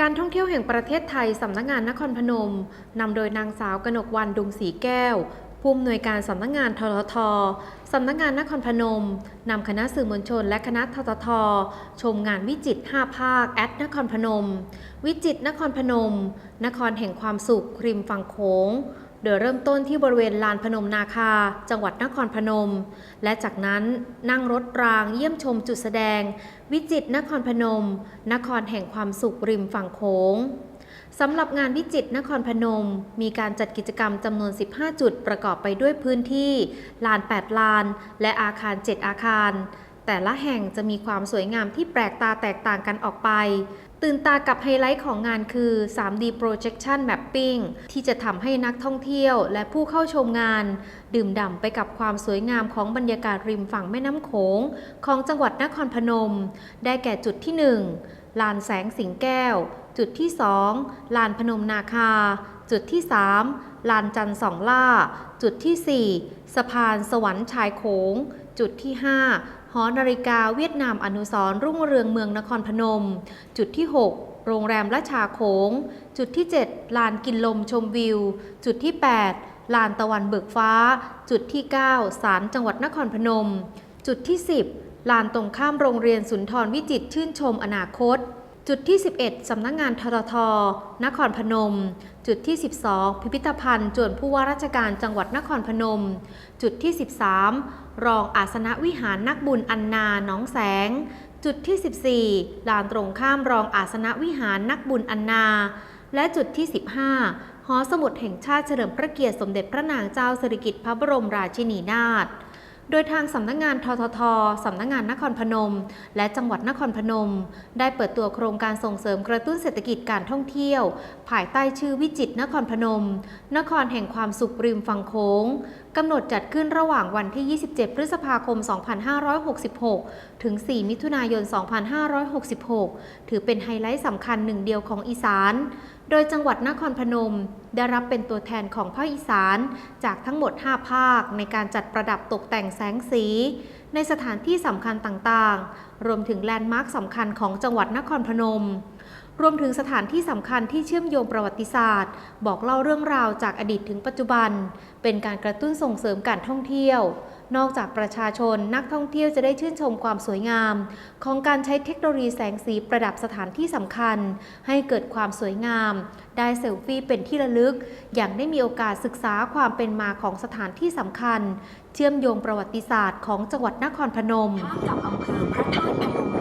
การท่องเที่ยวแห่งประเทศไทยสำนักงานนครพนมนำโดยนางสาวกนกวันดุงศรีแก้ว ผู้อำนวยการสำนักงานทททสำนักงานนครพนมนำคณะสื่อมวลชนและคณะทททชมงานวิจิตร5ภาคแอดนครพนม วิจิตรนครพนม นครแห่งความสุขริมฝั่งโขง โดยเริ่มต้นที่บริเวณลานพนมนาคา จังหวัดนครพนม และจากนั้นนั่งรถรางเยี่ยมชมจุดแสดง วิจิตรนครพนม นครแห่งความสุขริมฝั่งโขงสำหรับงานวิจิตรนครพนม มีการจัดกิจกรรมจำนวน 15 จุดประกอบไปด้วยพื้นที่ ลาน 8 ลาน และอาคาร 7 อาคาร แต่ละแห่งจะมีความสวยงามที่แปลกตาแตกต่างกันออกไป ตื่นตากับไฮไลท์ของงานคือ 3D Projection Mapping ที่จะทำให้นักท่องเที่ยวและผู้เข้าชมงาน ดื่มด่ำไปกับความสวยงามของบรรยากาศริมฝั่งแม่น้ำโขง ของจังหวัดนครพนม ได้แก่จุดที่ 1 ลานแสงสิงแก้ว จุดที่ 2 ลานพนมนาคา จุดที่ 3 ลานจันทร์สองล่า จุดที่ 4 สะพานสวรรค์ชายโขง จุดที่ 5 หอนาฬิกาเวียดนามอนุสรรุ่งเรืองเมืองนครพนม จุดที่ 6 โรงแรมราชาโขง จุดที่ 7 ลานกินลมชมวิว จุดที่ 8 ลานตะวันเบิกฟ้า จุดที่ 9 ศาลจังหวัดนครพนม จุดที่ 10 ลานตรงข้ามโรงเรียนสุนทรวิจิตรชื่นชมอนาคต จุดที่ 11 สำนักงงานทททนครพนม จุดที่ 12 พิพิธภัณฑ์ จวนผู้ว่าราชการจังหวัดนครพนม จุดที่ 13 รองอาสนะวิหารนักบุญอันนาหนองแสง จุดที่ 14 ลานตรงข้ามรองอาสนะวิหารนักบุญอันนา และจุดที่ 15 หอสมุดแห่งชาติเฉลิมพระเกียรติสมเด็จพระนางเจ้าสิริกิติ์พระบรมราชินีนาถ โดยทางสำนักงงานทททสำนักงงานนครพนม และจังหวัดนครพนม ได้เปิดตัวโครงการส่งเสริมกระตุ้นเศรษฐกิจการท่องเที่ยว ภายใต้ชื่อวิจิตรนครพนม นครแห่งความสุขริมฝั่งโขงกำหนดจัดขึ้นระหว่างวันที่ 27 พฤษภาคม 2566 ถึง 4 มิถุนายน 2566 ถือเป็นไฮไลท์สำคัญหนึ่งเดียวของอีสาน โดยจังหวัดนครพนม ได้รับเป็นตัวแทนของภาคอีสาน จากทั้งหมด 5 ภาคในการจัดประดับตกแต่งแสงสี ในสถานที่สำคัญต่างๆ รวมถึงแลนด์มาร์คสำคัญของจังหวัดนครพนม รวมถึงสถานที่สำคัญที่เชื่อมโยงประวัติศาสตร์ บอกเล่าเรื่องราวจากอดีตถึงปัจจุบัน เป็นการกระตุ้นส่งเสริมการท่องเที่ยว นอกจากประชาชนนักท่องเที่ยวจะได้ชื่นชมความสวยงาม ของการใช้เทคโนโลยีแสงสีประดับสถานที่สำคัญ ให้เกิดความสวยงาม ได้เซลฟี่เป็นที่ระลึก อย่างได้มีโอกาสศึกษาความเป็นมาของสถานที่สำคัญ เชื่อมโยงประวัติศาสตร์ของจังหวัดนครพนมข้ามกับอำเภอพระธาตุพนม